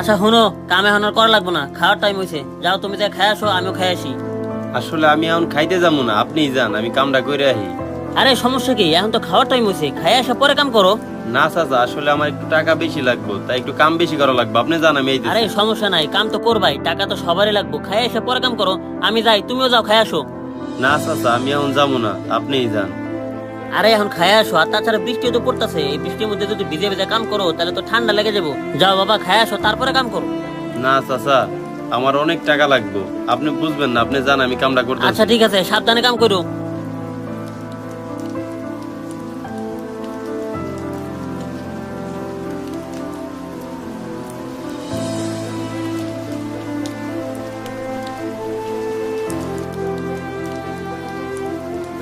আচ্ছা শুনো কাম এখন আর করা লাগবো না। খাওয়ার টাইম হয়েছে যাও তুমি যা খাই আসো আমিও খাই আসি। আসলে আমি এখন খাইতে যাব না আপনি যান আমি কামটা করে আহি আরে সমস্যা কি? এখন তো খাওয়ার টাইম হয়েছে খাই আসা পরে কাম করো। না চাচা আসলে আমার একটু টাকা বেশি লাগবে তাই একটু কাম বেশি করা লাগবে। আপনি জান আমি এই আরে সমস্যা নাই কাম তো করবাই টাকা তো সবারই লাগবো। খাই আসা পরে কাম করো আমি যাই তুমিও যাও খাই আসো। না চাচা আমি এখন যাব না আপনিই যান। আরে এখন খাই আসো আর তাছাড়া বৃষ্টিও তো পড়তেছে। এই বৃষ্টির মধ্যে যদি ভিজে ভিজে কাম করো তাহলে তো ঠান্ডা লেগে যাব। যাও বাবা খাই আসো তারপরে কাম করো। না চাচা আমার অনেক টাকা লাগবে। আপনি বুঝবেন না আপনি জান আমি কামটা করতে আচ্ছা ঠিক আছে সাবধানে কাম করো।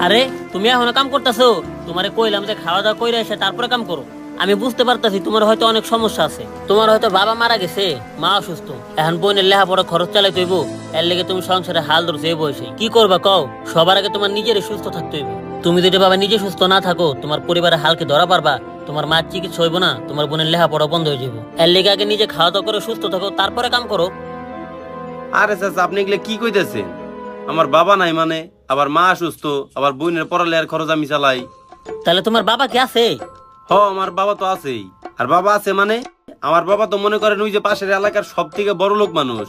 আরে তুমি এখনও কাম করতেছো? তোমারে কইলাম যে খাওয়া দাওয়া কইরা এসে তারপরে কাম করো। আমি বুঝতে পারতাছি তোমার হয়তো অনেক সমস্যা আছে। তোমার হয়তো বাবা মারা গেছে, মা অসুস্থ। এখন বোনের লেখাপড়া খরচ চালাই তৈব এর লেগে তুমি সংসারে হাল ধরছো বয়সে। কি করবা কও? সবার আগে তোমার নিজেরই সুস্থ থাকতে হইব। তুমি যদি বাবা নিজে সুস্থ না থাকো, তোমার পরিবারের হালকে ধরা পারবা, তোমার মার চিকিৎসা হইব না, তোমার বোনের লেখাপড়া বন্ধ হয়ে যাব এর লেগে আগে নিজে খাওয়া দাওয়া করে সুস্থ থাকো, তারপরে কাম করো। আরে চাচা, আপনি এগুলো কি কইতেছেন? আমার বাবা নাই মানে। আবার মা অসুস্থ আবার বোনের পড়ালেখার খরচ আমি চালাই। তাহলে তোমার বাবা কি আছে? হ আমার বাবা তো আছেই। আর বাবা আছে মানে? আমার বাবা তো মনে করেন ওই যে পাশের এলাকার সব থেকে বড় লোক মানুষ।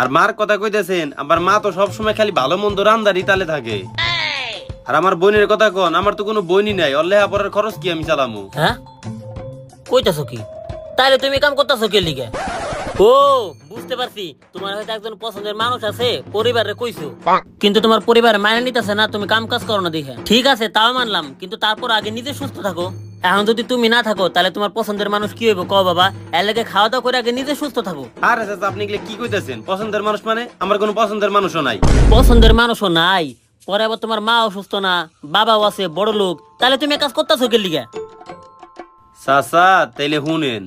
আর মার কথা কইতেছেন আমার মা তো সব সময় খালি ভালো মন্দ রান্দারি তালে থাকে। আর আমার বোনের কথা কন আমার তো কোনো বোনই নাই ওর পড়ার খরচ কি আমি চালামু? হ্যাঁ? কইতাছো কি? তাহলে তুমি কাম করতেছো কে লিগে? ও বুঝতে পারছি। তোমার হয়তো একজন পছন্দের মানুষ আছে পরিবারে কইছো। কিন্তু তোমার পরিবার মানে নিতেছে না তুমি কাম কাজ করো না দেখে। ঠিক আছে তাও মানলাম কিন্তু তারপর আগে নিজে সুস্থ থাকো। এখন যদি তুমি না থাকো তাহলে তোমার পছন্দের মানুষ কি হইব কও বাবা? এর লেগে খাওয়া দাওয়া করে আগে নিজে সুস্থ থাকো। আরে চাচা আপনি এগুলো কি কইতেছেন? পছন্দের মানুষ মানে? আমার কোনো পছন্দের মানুষও নাই। পছন্দের মানুষও নাই। পরে আবার তোমার মা অসুস্থ না বাবাও আছে বড় লোক তাহলে তুমি এ কাজ করতেছো কে লিগে? চাচা তাইলে শুনেন।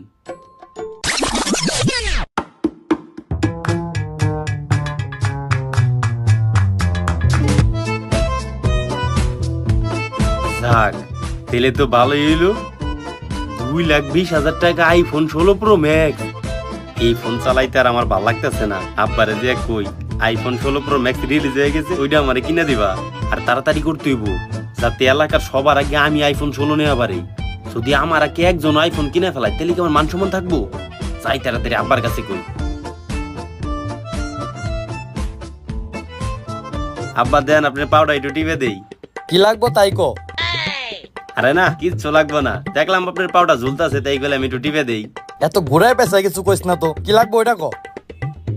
যাক তাহলে তো ভালোই হইল। দুই লাখ বিশ হাজার টাকা আইফোন ষোলো প্রো ম্যাক্স এই ফোন চালাইতে আর আমার ভালো লাগতেছে না। আব্বারে যে কই আইফোন ষোলো প্রো ম্যাক্স রিলিজ হয়ে গেছে, ওইটা আমারে কিনে দিবা। আর তাড়াতাড়ি করতে হইব, যাতে এলাকার সবার আগে আমি আইফোন ষোলো নেওয়া পারি। যদি আমার আগে একজন আইফোন কিনে ফেলায়, তাহলে কি আমার মান সম্মান থাকব? চাই তাড়াতাড়ি আব্বার কাছে কই। আব্বা, দেন, আপনার পাউডার একটু টিপে দেই। কি লাগবো তাই কো আরে না কিচ্ছু লাগবে না। দেখলাম আপনার পাউডার ঝুলতাছে তাই গেলে আমি একটু টিপে দেই। এত ঘুরায় পেশা কিছু কইস না তো। কি লাগবো ওইটা কো?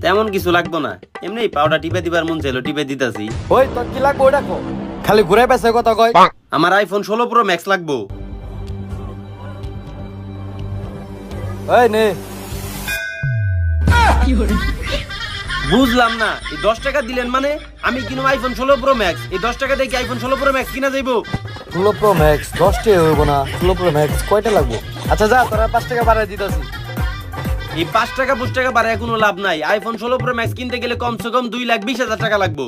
তেমন কিছু লাগতো না। এমনি পাউডার টিপে দিবার মন চাইলো টিপে দিতাছি। ওই তোর কি লাগবো ওইটা কো? খালি ঘুরায় পেশা কথা কয়। আমার আইফোন ষোলো প্রো ম্যাক্স লাগবো। ওই নে। বুঝলাম না। এই দশ টাকা দিলেন মানে আমি কিনো আইফোন ষোলো প্রো ম্যাক্স এই দশ টাকা দিয়ে কি আইফোন ষোলো প্রো ম্যাক্স কিনা যাইবো? ষোলো প্রো ম্যাক্স দশটা হইব না। ষোলো প্রো ম্যাক্স কয়টা লাগবো? আচ্ছা যা তোরা পাঁচ টাকা বাড়াই দিতেছি। এই পাঁচ টাকা পাঁচ টাকা বাড়ায় কোনো লাভ নাই। আইফোন ষোলো প্রো ম্যাক্স কিনতে গেলে কমসে কম দুই লাখ বিশ হাজার টাকা লাগবো।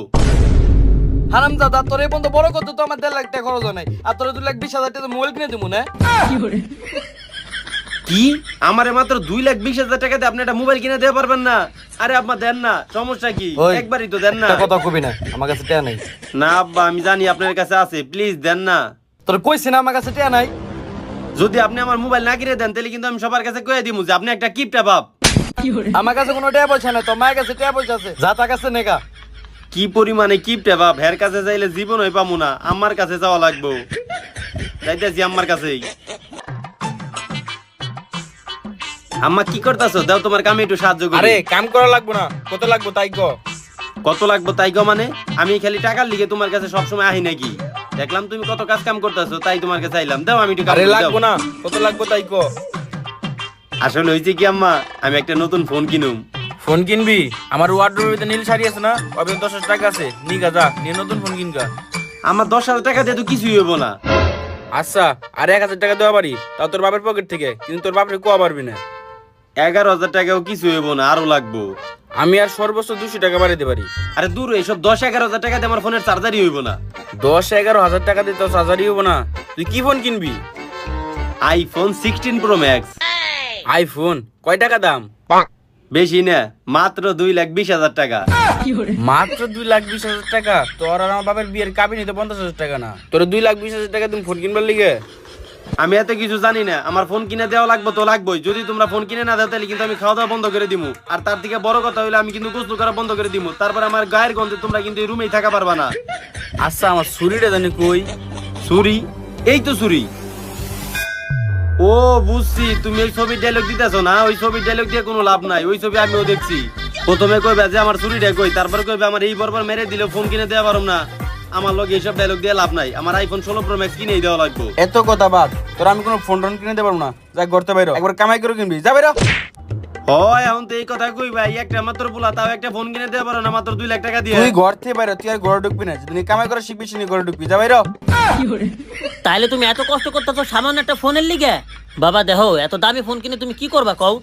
হারাম দাদা তোর এই বন্ধু বড় কত তো আমার দেড় লাখ টাকা খরচ হয় নাই। আর তোর দুই লাখ বিশ হাজার টাকা মোবাইল কিনে দিব না? কি? আমারে মাত্র দুই লাখ বিশ হাজার টাকা দিয়ে আপনি একটা মোবাইল কিনে দিতে পারবেন না। আরে আব্বা দেন না। সমস্যা কি? ওই, একবারই তো দেন না। একটা কথা কবি না। আমার কাছে টাকা নাই। না আব্বা আমি জানি আপনার কাছে আছে। প্লিজ দেন না। তোর কইছি না আমার কাছে টাকা নাই? যদি আপনি আমার মোবাইল না কিনে দেন তাহলে কিন্তু আমি সবার কাছে কয়ে দিব যে আপনি একটা কিপটা বাপ। আমার কাছে কোনো টাকা পয়সা নাই তোর মায়ের কাছে টাকা পয়সা আছে। যা তার কাছে নেগা কি পরিমাণে কিপটা বাপ? হের কাছে যাইলে জীবন হই পামু না। আমার কাছে যাওয়া লাগবো। যাইতেছি আমার কাছেই। আম্মা কি করতেছো? দাও তোমার কামে একটু সাহায্য করি। আরে কাম করা লাগবো না। কত লাগবো তাই কো? কত লাগবো তাই গো মানে? আমি খালি টাকার লিগে তোমার কাছে সবসময় আহি নাকি। দেখলাম তুমি কত কাজ কাম করতেছো তাই তোমার কাছে আইলাম। দাও আমি একটু আরে। লাগবো না। কত লাগবো তাই কো? আসলে হয়েছে কি আম্মা আমি একটা নতুন ফোন কিনুম। ফোন কিনবি? আমার ওয়ার্ডরোবের ভিতরে নীল শাড়ি আছে না? ওবে দশ হাজার টাকা আছে। নিগা যা নিয়ে নতুন ফোন কিনগা। আমার দশ হাজার টাকা দিয়ে তো কিছুই হইব না। আচ্ছা আর এক হাজার টাকা দেওয়া পারি তাও তোর বাপের পকেট থেকে। কিন্তু তোর বাপের কোয়া পারবি না। এগারো হাজার টাকাও কিছু হইব না আরও লাগবো। আমি আর সর্বোচ্চ দুশো টাকা বাড়াইতে পারি। আরে দূর এইসব দশ এগারো হাজার টাকা আমার ফোনের চার্জারই হইব না। দশ এগারো হাজার টাকা দিয়ে তোর হাজারই হব না। তুই কি ফোন কিনবি? IPhone sixteen pro max iPhone কয় টাকা দাম? বেশি না মাত্র দুই লাখ বিশ হাজার টাকা। মাত্র দুই লাখ বিশ হাজার টাকা? তোর আর আমার বাবার বিয়ের কাবিন নিতে পঞ্চাশ হাজার টাকা না। তোর দুই লাখ বিশ হাজার টাকা তুমি ফোন কিনবার লিগে? আমি এত কিছু জানি না। আমার ফোন কিনে দেওয়া লাগবে তো লাগবেই। যদি তোমরা ফোন কিনে না দাও তাহলে কিন্তু আমি খাওয়া দাওয়া বন্ধ করে দিমু। আর তার থেকে বড় কথা হইলে আমি কিন্তু গোসল করা বন্ধ করে দিমু। তারপর আমার গায়ের গন্ধে তোমরা কিন্তু এই রুমেই থাকা পারবা না। আচ্ছা আমার ছুরিটা জানি কই? ছুরি? এই তো ছুরি। ও বুঝছি। তুমি এই ছবির ডায়লগ দিতেছো না? ওই ছবির ডায়লগ দিয়ে কোনো লাভ নাই। ওই ছবি আমিও দেখছি। প্রথমে কইবে যে আমার ছুরিটা কই তারপর কইবে আমার এই বরবার মেরে দিলে ফোন কিনে দেওয়া পারম না। আমার লগে এইসব ডায়লগ দিয়ে লাভ নাই। আমার আইফোন ষোলো প্রো ম্যাক্স কিনেই দেওয়া লাগবে। এত কথা বাদ তোর আমি কোনো ফোন টোন কিনে দিতে পারব না। যা করতে বাইরো একবার কামাই করে কিনবি। যা বাইরো হয় এখন তো এই কথা কই ভাই একটা মাত্র পোলা তাও একটা ফোন কিনে দেওয়া পারো না মাত্র দুই লাখ টাকা দিয়ে। তুই ঘর থেকে বাইরো তুই আর ঘরে ঢুকবি না। যদি কামাই করে শিখবি শুনি ঘরে ঢুকবি। যা বাইরো তাইলে তুমি এত কষ্ট করতেছো সামান্য একটা ফোনের লিগে? বাবা দেখো এত দামি ফোন কিনে তুমি কি করবা কও?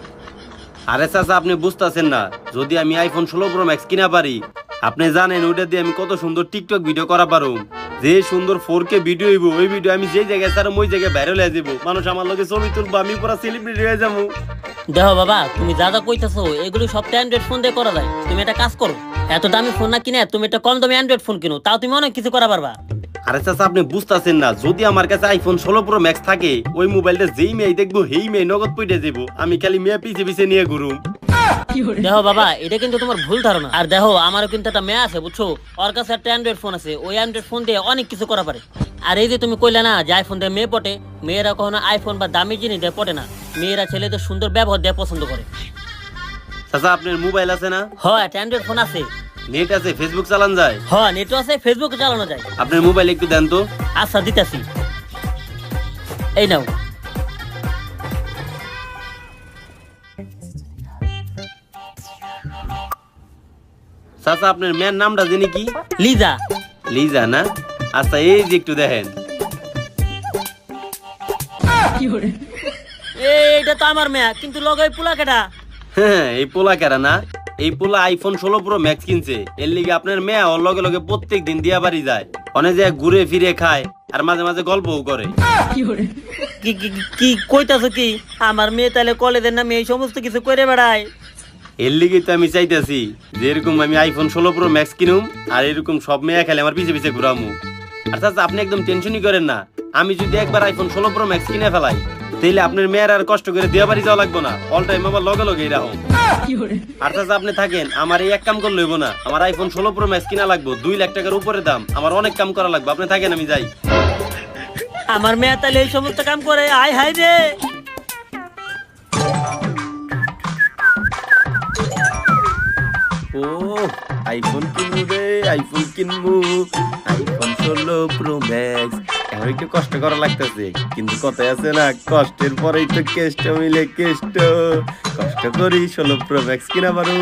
আরে চাচা আপনি বুঝতেছেন না। যদি আমি আইফোন ষোলো প্রো ম্যাক্স কিনা পারি আপনি জানেন ওইটা দিয়ে আমি কত সুন্দর টিকটক ভিডিও করা পারো যে সুন্দর ফোর কে ভিডিও হইব ওই ভিডিও আমি যে জায়গায় ছাড়াম ওই জায়গায় ভাইরাল হয়ে যাব মানুষ আমার লগে ছবি তুলবো আমি পুরো সেলিব্রিটি হয়ে যাব। দেখো বাবা তুমি যা যা কইতাছো এগুলো সব অ্যান্ড্রয়েড ফোন দিয়ে করা যায়। তুমি একটা কাজ করো এত দামি ফোন না কিনে তুমি একটা কম দামি অ্যান্ড্রয়েড ফোন কিনো তাও তুমি অনেক কিছু করা পারবা। আরে চাচা আপনি বুঝতেছেন না যদি আমার কাছে আইফোন ষোলো প্রো ম্যাক্স থাকে ওই মোবাইলটা যেই মেয়ে দেখব সেই মেয়ে নগদ পইটে যাব আমি খালি মেয়ে পিছে পিছে নিয়ে ঘুরুম। দেখো বাবা এটা কিন্তু তোমার ভুল ধারণা। আর দেখো আমারও কিন্তু একটা মেয়ে আছে বুঝছ? ওর কাছে একটা অ্যান্ড্রয়েড ফোন আছে। ওই অ্যান্ড্রয়েড ফোন দিয়ে অনেক কিছু করা পারে। আর এই যে তুমি কইলে না যে আইফোন দিয়ে মেয়ে পটে মেয়েরা কখনো আইফোন বা দামি জিনিস দিয়ে পটে না। মেয়েরা ছেলেদের সুন্দর ব্যবহার দিয়ে পছন্দ করে। চাচা আপনার মোবাইল আছে না? হ্যাঁ একটা অ্যান্ড্রয়েড ফোন আছে। নেট আছে ফেসবুক চালান যায়? হয় নেটও আছে ফেসবুক চালানো যায়। আপনার মোবাইল একটু দেন তো। আচ্ছা দিতাছি। এই নাও। চাচা আপনার মেয়ের নামটা জানি কি? লিজা। লিজা না? আচ্ছা এই যে একটু দেখেন। এই এটা তো আমার মেয়ে কিন্তু পুলা কেটা হ্যাঁ এই পোলা কেরা না? এই পোলা আইফোন ষোলো প্রো ম্যাক্স কিনছে। এর লিগে আপনার মেয়ে ওর লগে লগে প্রত্যেক দিন দিয়া বাড়ি যায়। অনেক যে ঘুরে ফিরে খায় আর মাঝে মাঝে গল্পও করে। কি- কি কইতাছো কি? আমার মেয়ে তাহলে কলেজের নামে এই সমস্ত কিছু করে বেড়ায়। এর তো আমি চাইতেছি আমি আইফোন ষোলো প্রো ম্যাক্স কিনুম আর এরকম সব খেলে আমার পিছে ঘুরামু। আর আপনি একদম টেনশনই করেন না। আমি যদি একবার আইফোন ষোলো প্রো ম্যাক্স কিনে ফেলাই তাহলে আপনার মেয়ের আর কষ্ট করে দেওয়া বাড়ি যাওয়া না। অল টাইম আমার লগে লগে আর আপনি থাকেন, আমার এই এক কাম করলে হইব না। আমার আইফোন ষোলো প্রো ম্যাক্স কিনা লাগবে, দুই লাখ টাকার উপরে দাম। আমার অনেক কাম করা লাগবে। আপনি থাকেন, আমি যাই। আমার মেয়ে তাহলে এই সমস্ত কাম করে, আয় হায় রে। ও আইফোন কিনবো রে আইফোন কিনবো। আইফোন ষোলো প্রো ম্যাক্স এখন একটু কষ্ট করা লাগতেছে, কিন্তু কথায় আছে না, কষ্টের পরেই তো কেষ্ট মিলে কেষ্ট। কষ্ট করি ষোলো প্রো ম্যাক্স কিনা পারো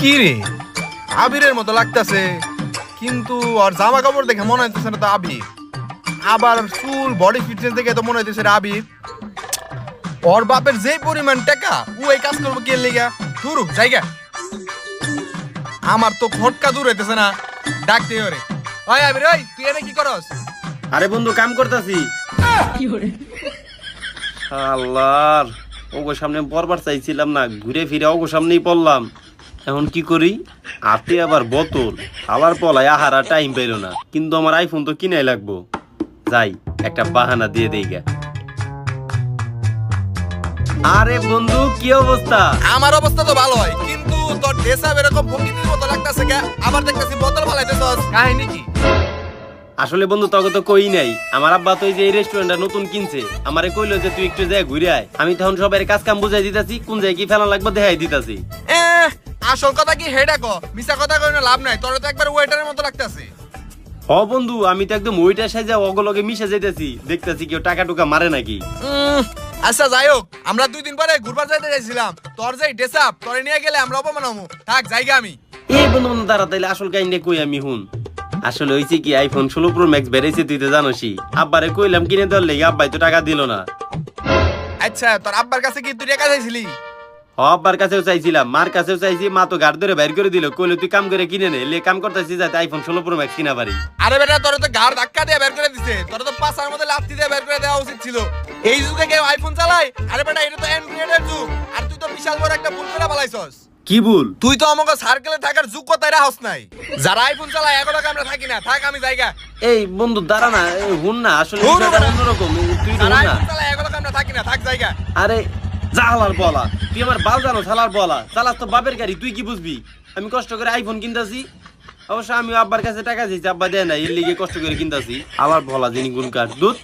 কি রে? আবিরের মতো লাগতেছে। কিন্তু আর জামা কাপড় দেখে মনে হইতেছে না তো আবির। আবার চুল বডি ফিটনেস দেখে তো মনে হইতেছে রে আবির ওর বাপের যে পরিমাণ টাকা ও এই কাজ করব কে লেগা? দূর জায়গা। আমার তো খটকা দূর হইতেছে না। ডাকতে ওরে ওই আবির ওই তুই এনে কি করস? আরে বন্ধু কাম করতেছি। আল্লাহর ওগো সামনে পরবার চাইছিলাম না ঘুরে ফিরে ওগো সামনেই পড়লাম। এখন কি করি? হাতে আবার বোতল আবার পলায় আহারা টাইম পেল না। কিন্তু আমার আইফোন তো কিনাই লাগবো। যাই একটা বাহানা দিয়ে দেই গা। আরে বন্ধু কি অবস্থা? আমার অবস্থা তো ভালো হয় কিন্তু তোর ড্রেসআপ এরকম ভঙ্গির মতো লাগতেছে কে আবার দেখতেছি বোতল ফালাইতেছস। কাহিনী কি? আসলে বন্ধু তোকে তো কই নাই। আমার আব্বা তো এই যে এই রেস্টুরেন্টটা নতুন কিনছে আমারে কইলো যে তুই একটু যাই ঘুরে আয়। আমি তখন সবাই কাজ কাম বুঝাই দিতাছি কোন জায়গায় কি ফেলা লাগবে দেখাই দিতাছি। এ, আসল কথা কি হেডা কো? মিছা কথা কই না লাভ নাই তোর তো একবার ওয়েটারের মতো লাগতাছে। হ বন্ধু আমি তো একদম ওইটা সাজা অগলগে মিশে যাইতেছি। দেখতেছি কেউ টাকা টুকা মারে নাকি? আচ্ছা যাই হোক আমরা দুই দিন পরে ঘুরবার যাইতে চাইছিলাম। তোর যে ড্রেস আপ তোরে নিয়ে গেলে আমরা অপমান হমু। থাক জায়গা আমি। এই বন্ধু বন্ধু তারা তাইলে আসল কাহিনী কই আমি হুন? আসলে হইছে কি আইফোন ষোলো প্রো ম্যাক্স বেড়েছে তুই তো জানোসই আব্বারে কইলাম কিনে লেগে আব্বাই তো টাকা দিল না। আচ্ছা তোর আব্বার কাছে কি তুই টাকা চাইছিলি? আব্বার কাছেও চাইছিলাম মার কাছেও চাইছি মা তো গাড় ধরে বাইর করে দিল কইলে তুই কাম করে কিনে নে লে কাম করতেছি যাতে আইফোন ষোলো প্রো ম্যাক্স কিনা পারি। আরে বেটা তোর তো ঘাড় ধাক্কা দিয়ে বের করে দিছে তোর তো পাশার মধ্যে লাথি দিয়ে বের করে দেওয়া উচিত ছিল। এই যুগে কেউ আইফোন চালায়? আরে বেটা এটা তো অ্যান্ড্রয়েডের যুগ আর তুই তো বিশাল বড় একটা ভুল করে বালাইছস কি ভুল? তুই তো আমাকে সার্কেলে থাকার যুগ কোথায় রাহস নাই। যারা আইফোন চালায় এগুলো আমরা থাকি না। থাক আমি জায়গা। এই বন্ধু দাঁড়া না হুন না আসলে। অন্যরকম তুই যারা না। আইফোন চালায় এগুলো আমরা থাকি না। থাক জায়গা। আরে যা হালার বলা, তুই আমার বাল জানো হালার বলা। চালাস তো বাপের গাড়ি, তুই কি বুঝবি? আমি কষ্ট করে আইফোন কিনতেছি, অবশ্য আমি আব্বার কাছে টাকা দিয়েছি, আব্বা দেয় না এর লিগে কষ্ট করে কিনতেছি। আবার বলা যিনি গুণ কাজ দুধ।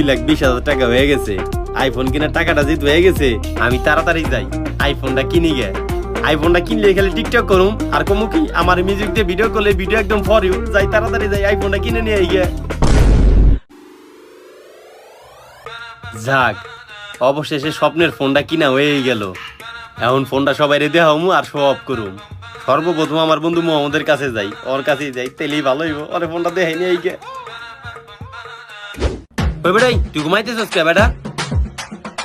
দুই লাখ বিশ হাজার টাকা হয়ে গেছে। আইফোন কেনার টাকাটা যেহেতু হয়ে গেছে, আমি তাড়াতাড়ি যাই। আইফোনটা কিনি গে। আইফোনটা কিনলে খালি টিকটক করুম, আর কমু কি, আমার মিউজিক দিয়ে ভিডিও করলে ভিডিও একদম ফর ইউ যাই তাড়াতাড়ি যাই আইফোনটা কিনে নিয়ে গিয়ে যাক, অবশেষে স্বপ্নের ফোনটা কিনা হয়েই গেল। এখন ফোনটা সবাই রেডি হমু আর শো অফ করুম। সর্বপ্রথম আমার বন্ধু মোহাম্মদের কাছে যাই, ওর কাছে যাই, তেলেই ভালো হইব। ওরে ফোনটা দেখাই নিয়ে গিয়ে ওই বেটাই তুই ঘুমাইতেছিস কে বেটা?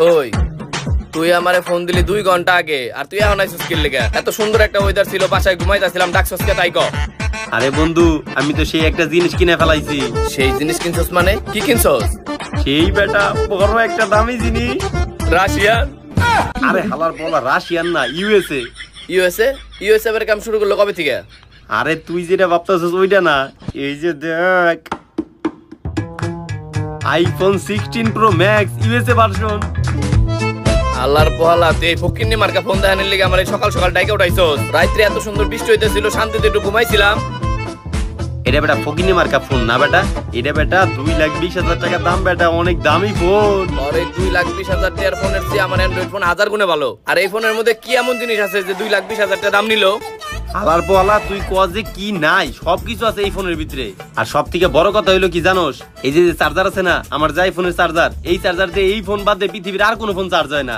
ওই তুই আমারে ফোন দিলি দুই ঘণ্টা আগে আর তুই এখন আইসিস কিল লেগে? এত সুন্দর একটা ওয়েদার ছিল বাসায় ডাকছস কে তাই আরে বন্ধু আমি তো সেই একটা জিনিস কিনে ফেলাইছি। সেই জিনিস কিনছস মানে? কি কিনছস? সেই বেটা বড় একটা দামি জিনিস। রাশিয়ান? আরে হালার বলা রাশিয়ান না ইউএসএ ইউএসএ ইউএসএ এর কাম শুরু করল কবে থেকে? আরে তুই যেটা ভাবতেছিস ওইটা না এই যে দেখ। IPhone sixteen pro max USA version আল্লাহর পোহালা তুই এই ফকিন্নি মার্কা ফোন দেখানোর লিগে আমার এই সকাল সকাল ডাইকে উঠাইছস। রাত্রে এত সুন্দর বৃষ্টি হইতেছিল শান্তিতে একটু ঘুমাইছিলাম। এটা বেটা ফকিনি মার্কা ফোন না বেটা এটা বেটা দুই লাখ বিশ হাজার টাকা দাম বেটা অনেক দামি ফোন আর এই দুই লাখ বিশ হাজার টাকার ফোনের চেয়ে আমার অ্যান্ড্রয়েড ফোন হাজার গুণে ভালো। আর এই ফোনের মধ্যে কি এমন জিনিস আছে যে দুই লাখ বিশ হাজার টাকা দাম নিল? আলার পোয়ালা তুই কজে কি নাই সবকিছু আছে এই ফোনের ভিতরে। আর সব থেকে বড় কথা হইল কি জানোস? এই যে চার্জার আছে না আমার যাই ফোনের চার্জার এই চার্জার দিয়ে এই ফোন বাদে পৃথিবীর আর কোনো ফোন চার্জ হয় না।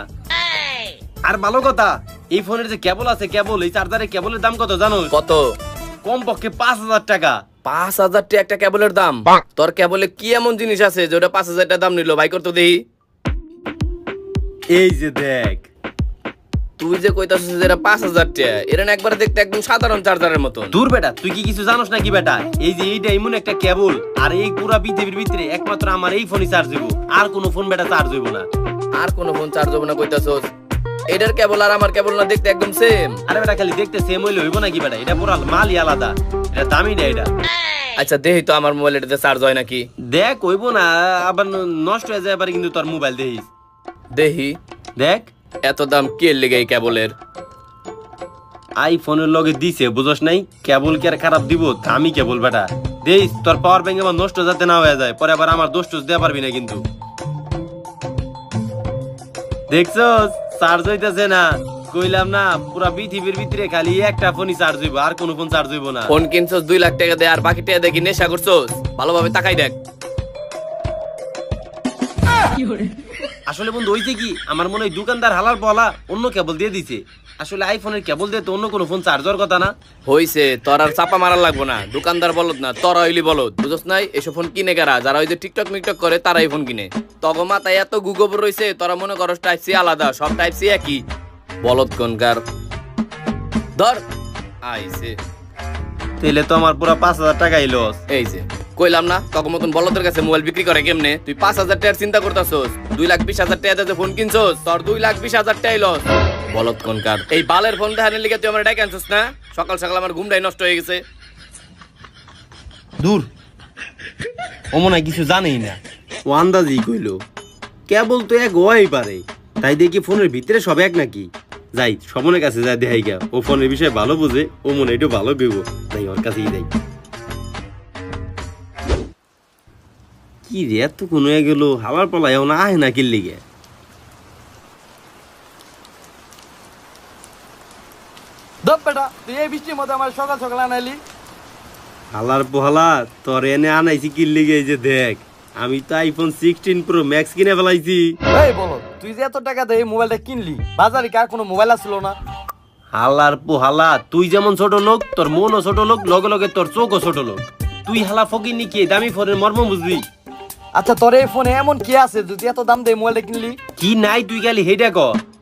আর ভালো কথা এই ফোনের যে কেবল আছে কেবল এই চার্জারের কেবলের দাম কত জানোস? কত? কম পক্ষে পাঁচ হাজার টাকা। পাঁচ হাজার টাকা একটা কেবলের দাম? তোর কেবলে কি এমন জিনিস আছে যেটা পাঁচ হাজার টাকা দাম নিল? ভাই করতে দেখি। এই যে দেখ তুই যে কইতাছিস এটা পাঁচ হাজার টাকা এর একবার দেখতে একদম সাধারণ চার্জারের মতো দূর বেটা তুই কি কিছু জানোস নাকি বেটা? এই যে এইটা এমন একটা কেবল আর এই পুরা পৃথিবীর ভিতরে একমাত্র আমার এই ফোনই চার্জ হইব। আর কোনো ফোন বেটা চার্জ হইব না। আর কোন ফোন চার্জ হবে না কইতাছস। এটার কেবল আর আমার কেবল না দেখতে একদম সেম আরে বেটা খালি দেখতে সেম হইলে হইব নাকি বেটা? এটা পুরা মালই আলাদা। এটা দামি না এটা? আচ্ছা দেখি তো আমার মোবাইল এটাতে চার্জ হয় নাকি? দেখ হইব না আবার নষ্ট হয়ে যায় পারে কিন্তু তোর মোবাইল দেখিস। দেখি দেখ। এত দাম কে লেগে এই কেবলের আইফোনের লগে দিছে বুঝস নাই? কেবল কি আর খারাপ দিব? আমি কেবল বেটা। দেইস তোর পাওয়ার ব্যাংক আমার নষ্ট যাতে না হয়ে যায় পরে আবার আমার দোষ টোষ দেওয়া পারবি না কিন্তু। দেখছস? চার্জ হইতেছে না। কইলাম না পুরা পৃথিবীর ভিতরে খালি একটা ফোনই চার্জ হইব আর কোন ফোন চার্জ হইব না। ফোন কিনছস দুই লাখ টাকা দে আর বাকি টাকা দেখি নেশা করছস? ভালোভাবে তাকাই দেখ। আসলে বন্ধু হইছে কি আমার মনে হয় দোকানদার হালার বলা অন্য কেবল দিয়ে দিছে। আসলে আইফোনের কেবল দিয়ে তো অন্য কোনো ফোন চার্জ হওয়ার কথা না। হইছে তোর আর চাপা মারা লাগবো না। দোকানদার বলদ না তোরা হইলি বলদ। বুঝছ নাই এসব ফোন কিনে কারা? যারা ওই যে টিকটক মিকটক করে তারাই ফোন কিনে। তগ মাথায় এত গুগোবর রইছে তোরা মনে করো টাইপ সি আলাদা সব টাইপ সি একই। বলদ কোনকার? ধর। আইছে। তাহলে তো আমার পুরা পাঁচ হাজার টাকাই লস এই যে। কইলাম না তখন মতন বলদের কাছে মোবাইল বিক্রি করে কেমনে? তুই পাঁচ হাজার টাকার চিন্তা করতেছস দুই লাখ বিশ হাজার টাকা ফোন কিনছস তোর দুই লাখ বিশ হাজার টাকাই লস বলদ কোনকার এই বালের ফোন দেখানোর লিগে তুই আমার ডাকে আনছিস না? সকাল সকাল আমার ঘুমটাই নষ্ট হয়ে গেছে। দূর। ও মনে কিছু জানেই না। ও আন্দাজই কইলো কেবল তো এক হওয়াই পারে। তাই দেখি ফোনের ভিতরে সব এক নাকি? যাই সমনের কাছে যাই দেখাই গা ও ফোনের বিষয়ে ভালো বুঝে ও মনে একটু ভালো গেব তাই ওর কাছেই যাই। কি রে এত কোন গেল? হালার পালা এখন আহে না কিল্লি লিগে? তুই তোর এনে সিক্সটিন প্রো কিনে তুই যে এত টাকা মোবাইলটা কিনলি বাজারে কার কোনো মোবাইল আসলো না? হালার পোহালা তুই যেমন ছোট লোক তোর মনও ছোট লোক লগে লগে তোর চোখও ছোট লোক। তুই হালা ফকি নিকি দামি ফোনের মর্ম বুঝবি আচ্ছা তোর এই ফোনে এমন কি আছে? যদি এত দাম দিয়ে, মোবাইলটা কিনলি? কি নাই তুই খালি হেডা ক।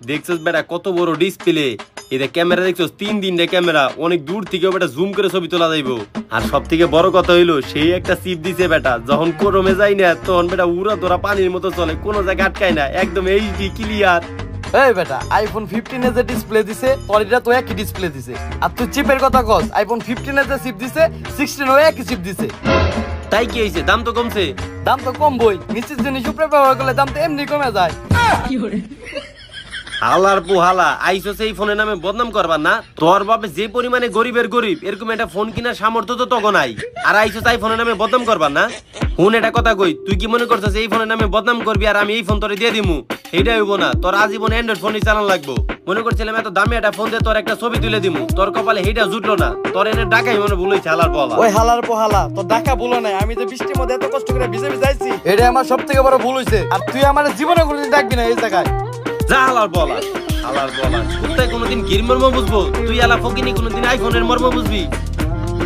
দেখছস বেটা, কত বড় ডিসপ্লে এটা ক্যামেরা দেখছস, তিন দিনটা ক্যামেরা। অনেক দূর থেকেও বেটা জুম করে ছবি তোলা যাইবো। আর সব থেকে বড় কথা হইল, সেই একটা চিপ দিছে বেটা। যখন কোরমে যাই না, তখন বেটা উড়া ধরা পানির মতো চলে, কোনো জায়গা আটকায় না। একদম এইচডি ক্লিয়ার এই বেটা আইফোন ফিফটিনে যে ডিসপ্লে দিছে তোর তো একই ডিসপ্লে দিছে। আর তুই চিপের কথা কস আইফোন ফিফটিনে যে চিপ দিছে সিক্সটিনও একই চিপ দিছে। তাই কি হয়েছে দাম তো কমছে। দাম তো কম বই নিশ্চিত জিনিস উপরে ব্যবহার করলে দাম তো এমনি কমে যায়। হালার পোহালা আইসো সেই ফোনের নামে বদনাম করবার না। তোর বাপে যে পরিমাণে গরিবের গরিব এরকম একটা ফোন কিনার সামর্থ্য তো তখন নাই। আর আইসো তাই ফোনের নামে বদনাম করবার না। ফোন এটা কথা কই তুই কি মনে করছিস এই ফোনের নামে বদনাম করবি আর আমি এই ফোন তোরে দিয়ে দিমু? এইটা হইব না তোর আজীবন অ্যান্ড্রয়েড ফোনই চালান লাগবো। মনে করছিলাম এত দামি একটা ফোন দিয়ে তোর একটা ছবি তুলে দিমু। তোর কপালে হেইটা জুটলো না। তোর এনে ডাকাই মনে ভুল হয়েছে হালার পোহালা। ওই হালার পোহালা তোর দেখা ভুলো নাই। আমি তো বৃষ্টির মধ্যে এত কষ্ট করে ভিজে ভিজে আইছি এটা আমার সব থেকে বড় ভুল হইছে। আর তুই আমার জীবনে কোনোদিন ডাকবি না এই জায়গায়। কোনোদিন গির মর্ম বুঝব? তুই আলা ফকিনি কোনোদিন আইফোনের মর্ম বুঝবি?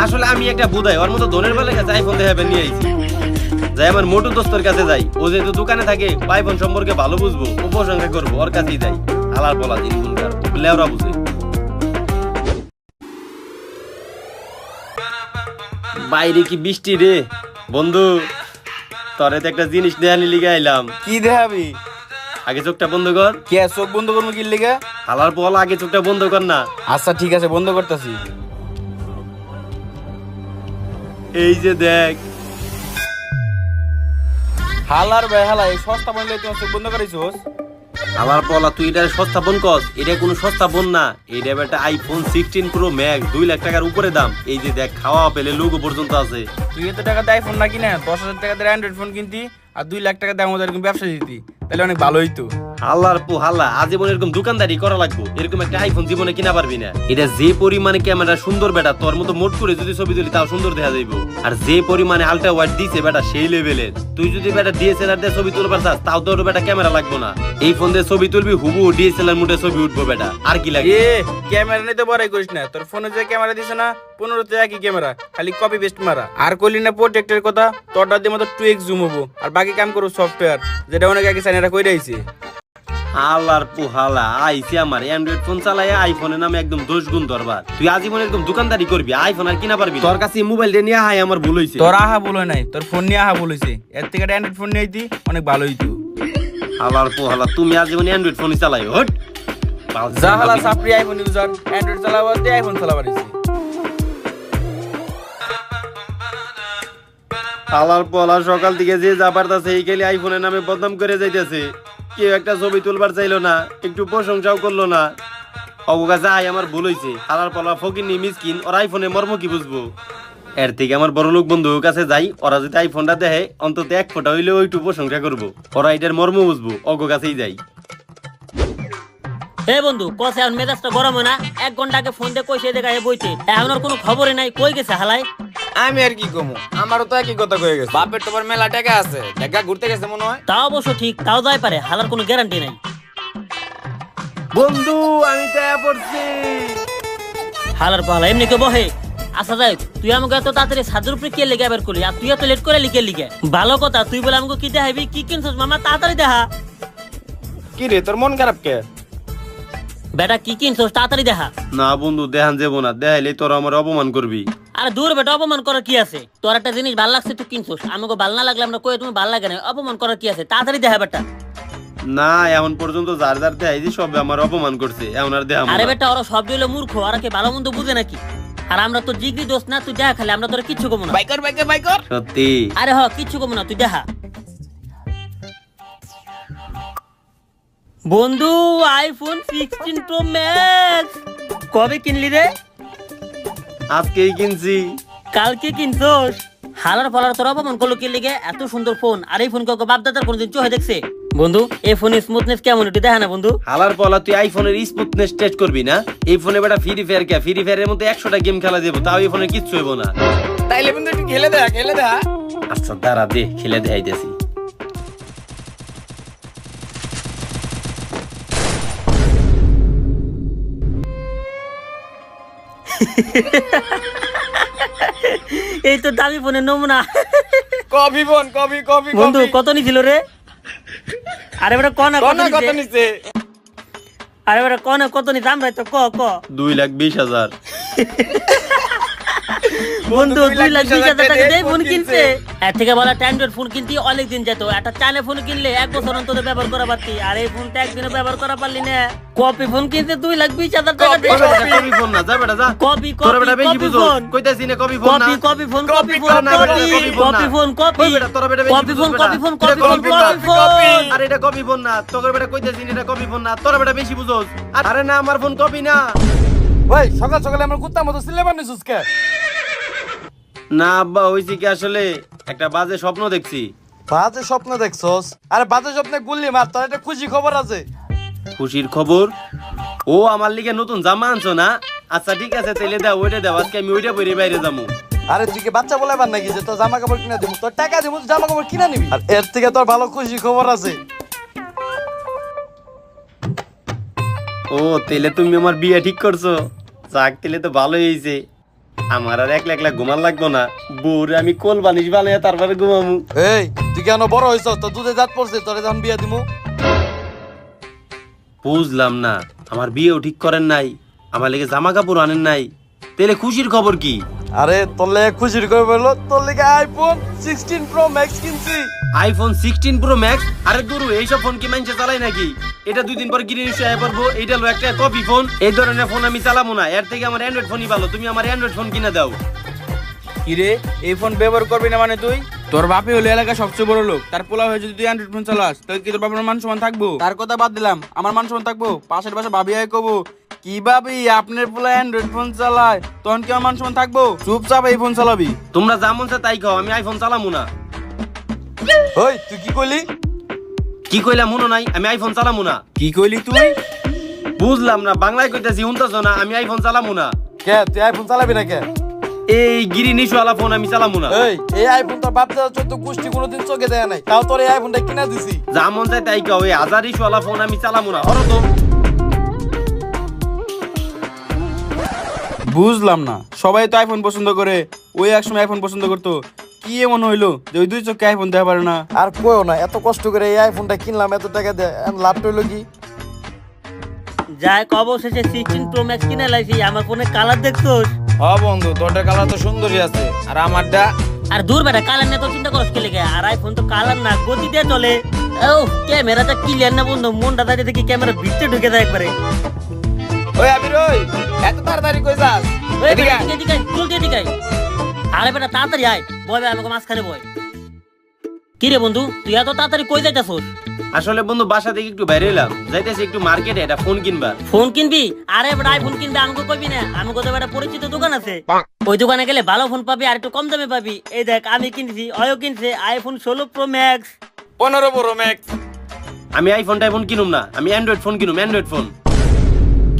আসলে আমি একটা বুধাই ওর মতো ধনের বেলা কাছে আইফোন দেখাবে নিয়ে আইছি। যাই আমার মোটু দোস্তর কাছে যাই, ও দোকানে করব, ওর কাছেই যাই। লেওরা বুঝে। বাইরে কি বৃষ্টি রে? বন্ধু, তোরে তো একটা জিনিস দেয়ানি লিগে আইলাম কি দেখাবি? আগে চোখটা বন্ধ কর। কে চোখ বন্ধ করব কি লিগে? হালার পল আগে চোখটা বন্ধ কর না। আচ্ছা ঠিক আছে বন্ধ করতেছি। এই যে দেখ। হালার ভাই হালা এই সস্তা বন্ধ তোমার চোখ বন্ধ করাইছোস? আমার পলা তুই এটা সস্তা ফোন কস? এটা কোনো সস্তা ফোন না। এটা একটা আইফোন সিক্সটিন প্রো ম্যাক্স দুই লাখ টাকার উপরে দাম। এই যে দেখ খাওয়া পেলে লোগো পর্যন্ত আছে। তুই এত টাকা দিয়ে আইফোন না কিনে দশ হাজার টাকা দিয়ে অ্যান্ড্রয়েড ফোন কিনতি? আর দুই লাখ টাকা দিয়ে আমাদের ব্যবসা দিতি তাহলে অনেক ভালো হইতো। হাল্লার পু হাল্লা আজীবন এরকম দোকানদারি করা লাগবো। এরকম একটা আইফোন জীবনে কিনা পারবি না। এটা যে পরিমাণে ক্যামেরা সুন্দর বেটা, তোর মতো মোট করে যদি ছবি তুলি তাও সুন্দর দেখা যাইবো। আর যে পরিমাণে আলট্রা ওয়াইড দিছে বেটা, সেই লেভেলের তুই যদি বেটা ডিএসএলআর দিয়ে ছবি তুলবার চাস তাও তোর বেটা ক্যামেরা লাগবো না। এই ফোন দিয়ে ছবি তুলবি হুবু ডিএসএলআর মুডে ছবি উঠবো বেটা। আর কি লাগে? এ, ক্যামেরা নিতে বড়াই করিস না। তোর ফোনে যে ক্যামেরা দিছে না পনেরো তো একই ক্যামেরা, খালি কপি পেস্ট মারা। আর করলি না প্রোটেক্টের কথা, তোরটা দিয়ে মতো টু এক্স জুম হব। আর বাকি কাম করব সফটওয়্যার যেটা অনেক আগে চাইনারা কই রয়েছে হালার পুহালা আইসি আমার। অ্যান্ড্রয়েড ফোন চালাই আইফোনের নামে একদম দোষ গুণ ধরবার তুই আজীবন এরকম দোকানদারি করবি আইফোন আর কিনা পারবি। তোর কাছে মোবাইল নিয়ে হাই আমার ভুল হইছে। তোর আহা বলে নাই তোর ফোন নিয়ে আহা বলেছে এর থেকে অ্যান্ড্রয়েড ফোন নিয়ে আইতি অনেক ভালো হইতো। হালার পুহালা তুমি আজীবন অ্যান্ড্রয়েড ফোনই চালাই হট। যা হালা সাপড়ি আইফোন ইউজার অ্যান্ড্রয়েড চালাবার দিয়ে আইফোন চালাবার হইছে। হালার পলা সকাল থেকে যে যা পারতাছে এই গেলে আইফোনের নামে বদনাম করে যাইতেছে। কেউ একটা ছবি তুলবার চাইলো না, একটু প্রশংসাও করল না। অবকা যাই, আমার ভুল হইছে। হালার পলা ফকিনি মিসকিন, ওর আইফোনে মর্ম কি বুঝব? এর থেকে আমার বড় লোক বন্ধুর কাছে যাই, ওরা যদি আইফোনটা দেখে, অন্তত এক ফোঁটা হইলেও একটু প্রশংসা করব। ওরা এটার মর্ম বুঝব, অগ কাছেই যাই। হে বন্ধু, কসে এখন মেজাজটা গরম হয় না। এক ঘণ্টা আগে ফোন দিয়ে কইছে দেখা বইতে। এখন আর কোনো খবরই নাই, কই গেছে হালাই আমি আর কি কমু? আমারও তো একই কথা কয়ে গেছে। বাপের তোমার মেলা টাকা আছে। দেখা ঘুরতে গেছে মনে হয়। তাও অবশ্য ঠিক তাও যাই পারে হালার কোনো গ্যারান্টি নাই। বন্ধু আমি তো পড়ছি। হালার পালা এমনি কে বহে। আচ্ছা যাই তুই আমাকে এত তাড়াতাড়ি সাদের উপরে কে লেগে বের করলি? আর তুই এত লেট করে লিখে লিখে? ভালো কথা তুই বলে আমাকে কি দেখাবি? কি কিনছিস মামা? তাড়াতাড়ি দেখা। কি রে তোর মন খারাপ কে? বেটা কি কিনছিস? তাড়াতাড়ি দেখা। না বন্ধু দেখান যাব না। দেখাইলে তোরা আমার অপমান করবি। আরে দূর বেটা অপমান করার কি আছে? তোর একটা জিনিস ভালো লাগছে তুই কিনছিস। আমাকে ভালো না লাগলে আমরা কই তুমি ভালো লাগে না। অপমান করার কি আছে? তাড়াতাড়ি দেখা বেটা। না এখন পর্যন্ত যার যার দেখাইছি সব আমার অপমান করছে এখন আর দেখাবো আরে বেটা ওরা সব দিলে মূর্খ আর কি ভালো মন্দ বুঝে নাকি? আর আমরা তো জিগরি দোষ না তুই দেখা খালি আমরা তোর কিচ্ছু কমু না। বাইকর বাইকর বাইকর। সত্যি। আরে হ কিচ্ছু কমু না তুই দেখা বন্ধু আইফোন সিক্সটিন প্রো ম্যাক্স কবে কিনলি রে? আজকেই কিনছি। কালকে কিনছোস? হালার ফালার তোর অপমান করল কি লেগে? এত সুন্দর ফোন আর এই ফোন কাউকে বাপ দাদার কোনোদিন চোখে দেখছে? বন্ধু এই ফোনের স্মুথনেস কেমন একটু দেখা না বন্ধু। হালার পলা তুই আইফোনের স্মুথনেস টেস্ট করবি না? এই ফোনে বেটা ফ্রি ফায়ার কে? ফ্রি ফায়ারের মধ্যে একশোটা গেম খেলা দেবো তাও এই ফোনে কিচ্ছু হইব না। তাইলে বন্ধু একটু খেলে দেখা খেলে দেখা। আচ্ছা দাঁড়া দে খেলে দেখাইতেছি। এই তো দামি ফোনের নমুনা। কফি ফোন কফি কফি বন্ধু কত নিছিল রে? আরে বেটা কনা না কত নিছে? আরে বেটা কনা কত কত নিছে? আমরা তো ক ক। দুই লাখ বিশ হাজার। বন্ধু দুই লাখ বিশ হাজার টাকা দিয়ে ফোন কিনছে। এর থেকে বলা অ্যান্ড্রয়েড ফোন কিনতে অনেক দিন যেত। একটা চায়না ফোন কিনলে এক বছর অন্তত ব্যবহার করা পারতি। আর এই ফোনটা একদিনে ব্যবহার করা পারলি না। কপি ফোন কিনতে দুই লাখ বিশ হাজার টাকা দিয়ে কপি ফোন না যা বেটা যা। কপি তোর বেটা কপি বেশি কপি বুঝো। ফোন। কইতাছি না কপি ফোন না। Copy copy phone copy copy phone বেটা, copy. Copy phone copy phone copy. বেটা, তোরা বেটা copy phone copy phone copy phone copy phone, আরে এটা কপি ফোন না। তোকে বেটা কইতাছি না, এটা কপি ফোন না। তোর বেটা বেশি বুঝোস। আরে না আমার ফোন কপি না। ভাই সকাল সকালে আমার কুত্তা মতো সিলে বানিয়েছিস কে? না আব্বা হইছে কি আসলে একটা বাজে স্বপ্ন দেখছি। বাজে স্বপ্ন দেখছস? আরে বাজে স্বপ্নে গুল্লি মার তোর একটা খুশি খবর আছে। খুশির খবর? ও আমার লিগে নতুন জামা আনছো না? আচ্ছা ঠিক আছে তাইলে দাও ওইটা দাও আজকে আমি ওইটা পরে বাইরে যাব। আরে তুই কি বাচ্চা বলে পার নাকি যে তোর জামা কাপড় কিনে দিব? তোর টাকা দিব জামা কাপড় কিনে নিবি? আর এর থেকে তোর ভালো খুশি খবর আছে। ও তাইলে তুমি আমার বিয়ে ঠিক করছ। যাক তাইলে তো ভালোই হয়েছে আমার আর একলা একলা ঘুমান লাগবো না। বউরে আমি কোল বানিস বানিয়ে তারপরে ঘুমামু। এই তুই কেন বড় হইছ তো দুধে জাত পড়ছে তোরে যখন বিয়ে দিমু। বুঝলাম না আমার বিয়েও ঠিক করেন নাই আমার লেগে জামা কাপড় আনেন নাই। তাইলে খুশির খবর কি? আরে তোর লেগে খুশির খবর বলল তোর লেগে আইফোন সিক্সটিন প্রো ম্যাক্স কিনছি। আইফোন সিক্সটিন প্রো ম্যাক্স আরে গুরু এইসব ফোন কি মানুষে চালায় নাকি? এটা দুই দিন পর কিনে নিশ্চয় আয় পারব এইটা হলো একটা কপি ফোন এই ধরনের ফোন আমি চালাবো না এর থেকে আমার অ্যান্ড্রয়েড ফোনই ভালো তুমি আমার অ্যান্ড্রয়েড ফোন কিনে দাও। কিরে এই ফোন ব্যবহার করবি না মানে তুই? তোর বাপে হলো এলাকা সবচেয়ে বড় লোক তার পোলা হয়ে যদি তুই অ্যান্ড্রয়েড ফোন চালাস তাহলে কি তোর বাবার মান সম্মান থাকব? তার কথা বাদ দিলাম আমার মান সম্মান থাকব পাশের পাশে ভাবি আয় কবো কি ভাবি আপনার পোলা অ্যান্ড্রয়েড ফোন চালায়? তখন কি আমার মান থাকব? চুপচাপ এই ফোন চালাবি। তোমরা যা মন চায় তাই খাও আমি আইফোন চালামু না। ওই তুই কি কইলি? কি কইলা মনে নাই আমি আইফোন চালামু না। কি কইলি তুই? বুঝলাম না বাংলায় কইতাছি শুনতেছ না আমি আইফোন চালামু না। কে তুই আইফোন চালাবি না কে? এই গিরি নিশুয়ালা ফোন আমি চালামু না। এই এই আইফোন তোর বাপ দাদা চোদ্দ গোষ্ঠী কোনোদিন চোখে দেয় নাই। তাও তোর এই আইফোনটা কিনা দিছি। যা মন চায় তাই খাও এই হাজার ইস্যুয়ালা ফোন আমি চালামু না। হরো তো। বুঝলাম না। সবাই তো আইফোন পছন্দ করে ওই একসময় আইফোন পছন্দ করতো। কি এমন হইল যে ওই দুই চোখে আইফোন দেওয়া পারে না? আর কইও না এত কষ্ট করে এই আইফোনটা কিনলাম এত টাকা দিয়ে এখন লাভ হইল কি? যাই কব শেষে সিক্সটিন প্রো ম্যাক্স কিনে লাইছি আমার ফোনে কালার দেখছোস? হ্যাঁ বন্ধু তোরটা কালার তো সুন্দরই আছে আর আমারটা? আর দূর বেটা কালার নিয়ে তো চিন্তা করস কে লেগে? আর আইফোন তো কালার না গতি দিয়ে চলে। ও ক্যামেরাটা ক্লিয়ার না বন্ধু মনটা দাঁড়িয়ে দেখি ক্যামেরা ভিতরে ঢুকে যায় একবারে। ওই আবির ওই এত তাড়াতাড়ি কই যাস? এদিকে আয়। এদিকে, এদিকে আয়, জলদি এদিকে আয়। আরে বেটা তাড়াতাড়ি আয়। বয় ভাই আমাকে মাঝখানে বয়। কি রে বন্ধু তুই এত তাড়াতাড়ি কই যাইতাছোস? আসলে বন্ধু বাসা থেকে একটু বাইরে এলাম। যাইতেছি একটু মার্কেটে একটা ফোন কিনবা ফোন কিনবি? আরে বেটা আইফোন কিনবি আমাকে কইবি না। আমি কোথাও একটা পরিচিত দোকান আছে। ওই দোকানে গেলে ভালো ফোন পাবি আর একটু কম দামে পাবি। এই দেখ আমি কিনছি অয়ও কিনছে আইফোন ষোলো প্রো ম্যাক্স। পনেরো প্রো ম্যাক্স। আমি আইফোন টাইফোন কিনুম না আমি অ্যান্ড্রয়েড ফোন কিনুম অ্যান্ড্রয়েড ফোন।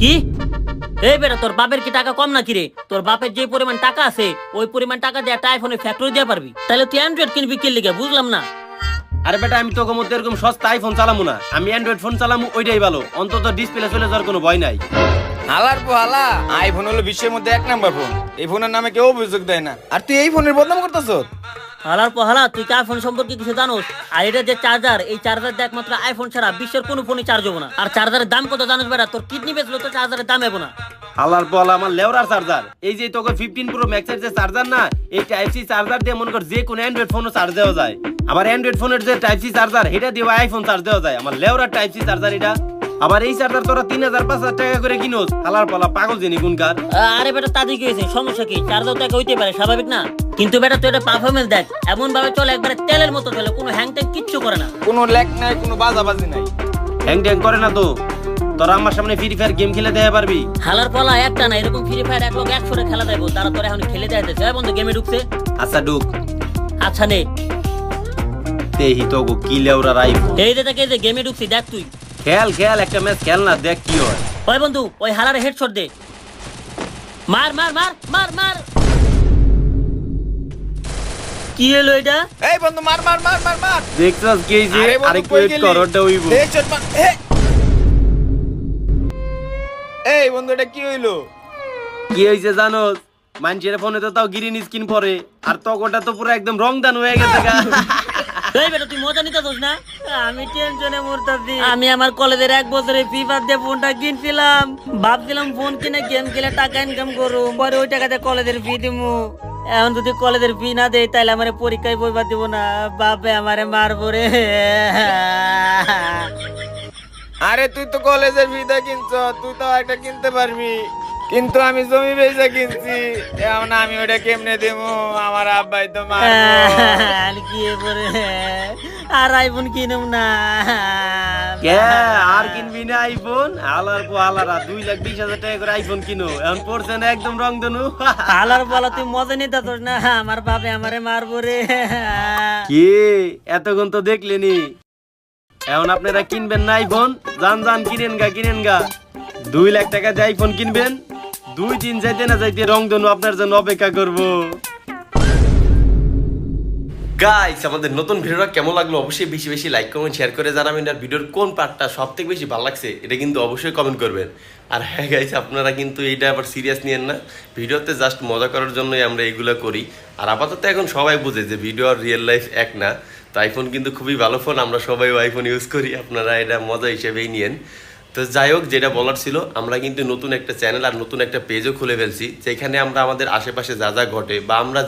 কি? এই বেটা, তোর বাপের কি টাকা কম না কিরে তোর বাপের যে পরিমাণ টাকা আছে, ওই পরিমাণ টাকা দিয়ে একটা আইফোনের ফ্যাক্টরি দিয়ে পারবি। তাহলে তুই অ্যান্ড্রয়েড কিনবি কি লিখে বুঝলাম না? আরে বেটা, আমি তোকে মধ্যে এরকম সস্তা আইফোন চালামু না। আমি অ্যান্ড্রয়েড ফোন চালামু, ওইটাই ভালো। অন্তত ডিসপ্লে চলে যাওয়ার কোনো ভয় নাই। হালার পো হালা। আইফোন হলো বিশ্বের মধ্যে এক নাম্বার ফোন এই ফোনের নামে কেউ অভিযোগ দেয় না। আর তুই এই ফোনের বদনাম করতেছ? হালার পহালা তুই কি আইফোন সম্পর্কে কিছু জানোস? আর এটা যে চার্জার এই চার্জার দিয়ে একমাত্র আইফোন ছাড়া বিশ্বের কোনো ফোনই চার্জ হব না। আর চার্জারের দাম কত জানোস বেটা? তোর কিডনি বেচলো তো চার্জারের দাম হব না। আল্লাহর বল আমার লেওরার চার্জার এই যে তোকে ফিফটিন প্রো ম্যাক্সের যে চার্জার না এই টাইপ সি চার্জার দিয়ে মনে কর যে কোনো অ্যান্ড্রয়েড ফোনও চার্জ দেওয়া যায়। আমার অ্যান্ড্রয়েড ফোনের যে টাইপ সি চার্জার এটা দিয়ে আইফোন চার্জ দেওয়া যায়। আমার লেওরার টাইপ সি চার্জার এটা। আবার এই চার্জার তোরা তিন হাজার পাঁচ হাজার টাকা করে কিনোস। হালার পালা পাগল জেনি কোনকার আরে বেটা তাদের কি হয়েছে সমস্যা কি? চার্জার তো একা হইতে পারে স্বাভাবিক না? কিন্তু বেটা তুই এটা পারফরমেন্স দেখ এমন ভাবে চলে একবারে তেলের মতো চলে কোনো হ্যাং ট্যাং কিচ্ছু করে না। কোনো ল্যাক নাই কোনো বাজাবাজি নাই। হ্যাং ট্যাং করে না তো। তোরা আমার সামনে ফ্রি ফায়ার গেম খেলে দেয়া পারবি। হালার পলা একটা না এরকম ফ্রি ফায়ার এক লোক একশো খেলা দেবো তারা তোর এখন খেলে দেয় দেয় বন্ধু গেমে ঢুকছে? আচ্ছা ঢুক। আচ্ছা নে। দেহি তো গো কি লেউরার আইফোন এই যে এই যে গেমে ঢুকছি দেখ তুই। খেল খেল একটা ম্যাচ খেল না দেখ কি হয়। ওই বন্ধু ওই হালারে হেডশট দে। মার মার মার মার মার। কি হলো এটা? এই বন্ধু মার মার মার মার মার। দেখছস কি যে আরেক ওয়েট হইব? হেডশট মার এই বন্ধু এটা কি হইল? কি হইছে জানোস? মানুষের ফোনে তো তাও গ্রিন স্ক্রিন পরে। আর তকটা তো পুরো একদম রং দান হয়ে গেছে গা। এই বেটা তুই মজা নিতে না? আমি টেনশনে মরতাছি। আমি আমার কলেজের এক বছরে ফি বাদ দিয়ে ফোনটা কিনছিলাম। ভাবছিলাম ফোন কিনে গেম খেলে টাকা ইনকাম পরে ওই টাকাতে কলেজের ফি দিমু। এখন যদি কলেজের ফি না দেয় তাহলে আমার পরীক্ষায় বইবার দিব না। বাপে আমারে মারবো রে। আরে তুই তো কলেজের ভিদা কিনছ তুই তো একটা কিনতে পারবি। কিন্তু আমি জমি বেচা কিনছি। এখন আমি ওটা কেমনে দেবো? আমার আব্বাই তো কি এ আর আইফোন কিনুম না। কে? আর কিনবি না আইফোন? আলার পো আলারা দুই লাখ বিশ হাজার টাকা করে আইফোন কিনো। এখন পড়ছে না একদম রং দানু আলার বলা তুই মজা নিতে না। আমার বাপে আমারে মারবো রে। কি? এতক্ষণ তো দেখলেনি। এখন আপনারা কিনবেন না আইফোন? জান যান কিনেন গা কিনেন গা। দুই লাখ টাকা দিয়ে আইফোন কিনবেন। দুই দিন যাইতে না যাইতে রং ধনু আপনার জন্য অপেক্ষা করব। গাইস আমাদের নতুন ভিডিওটা কেমন লাগল অবশ্যই বেশি বেশি লাইক কমেন্ট শেয়ার করে জানাবেন আর ভিডিওর কোন পার্টটা সব থেকে বেশি ভালো লাগছে এটা কিন্তু অবশ্যই কমেন্ট করবেন। আর হ্যাঁ গাইস আপনারা কিন্তু এইটা আবার সিরিয়াস নিয়েন না। ভিডিওতে জাস্ট মজা করার জন্যই আমরা এইগুলো করি। আর আপাতত এখন সবাই বুঝে যে ভিডিও আর রিয়েল লাইফ এক না। তো আইফোন কিন্তু খুবই ভালো ফোন আমরা সবাই আইফোন ইউজ করি। আপনারা এটা মজা হিসেবেই নিয়েন। তো যাই হোক, যেটা বলার ছিল, আমরা কিন্তু নতুন একটা চ্যানেল আর নতুন একটা পেজও খুলে ফেলছি, যেখানে আমরা আমাদের আশেপাশে যা যা ঘটে বা আমরা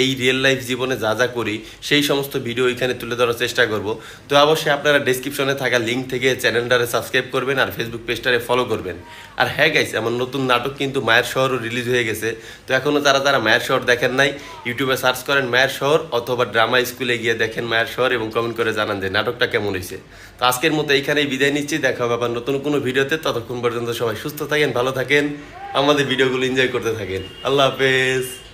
এই রিয়েল লাইফ জীবনে যা যা করি, সেই সমস্ত ভিডিও এখানে তুলে ধরার চেষ্টা করব। তো অবশ্যই আপনারা ডেসক্রিপশনে থাকা লিঙ্ক থেকে চ্যানেলটারে সাবস্ক্রাইব করবেন আর ফেসবুক পেজটারে ফলো করবেন। আর হ্যাঁ গাইছে আমার নতুন নাটক কিন্তু মায়ের শহরও রিলিজ হয়ে গেছে। তো এখনও যারা যারা মায়ের শহর দেখেন নাই ইউটিউবে সার্চ করেন মায়ের শহর অথবা ড্রামা স্কুলে গিয়ে দেখেন মায়ের শহর এবং কমেন্ট করে জানান যে নাটকটা কেমন হয়েছে। তো আজকের মতো এইখানেই বিদায় নিচ্ছি, দেখা হবে আবার নতুন কোনো ভিডিওতে। ততক্ষণ পর্যন্ত সবাই সুস্থ থাকেন, ভালো থাকেন, আমাদের ভিডিওগুলো এনজয় করতে থাকেন। আল্লাহ হাফেজ।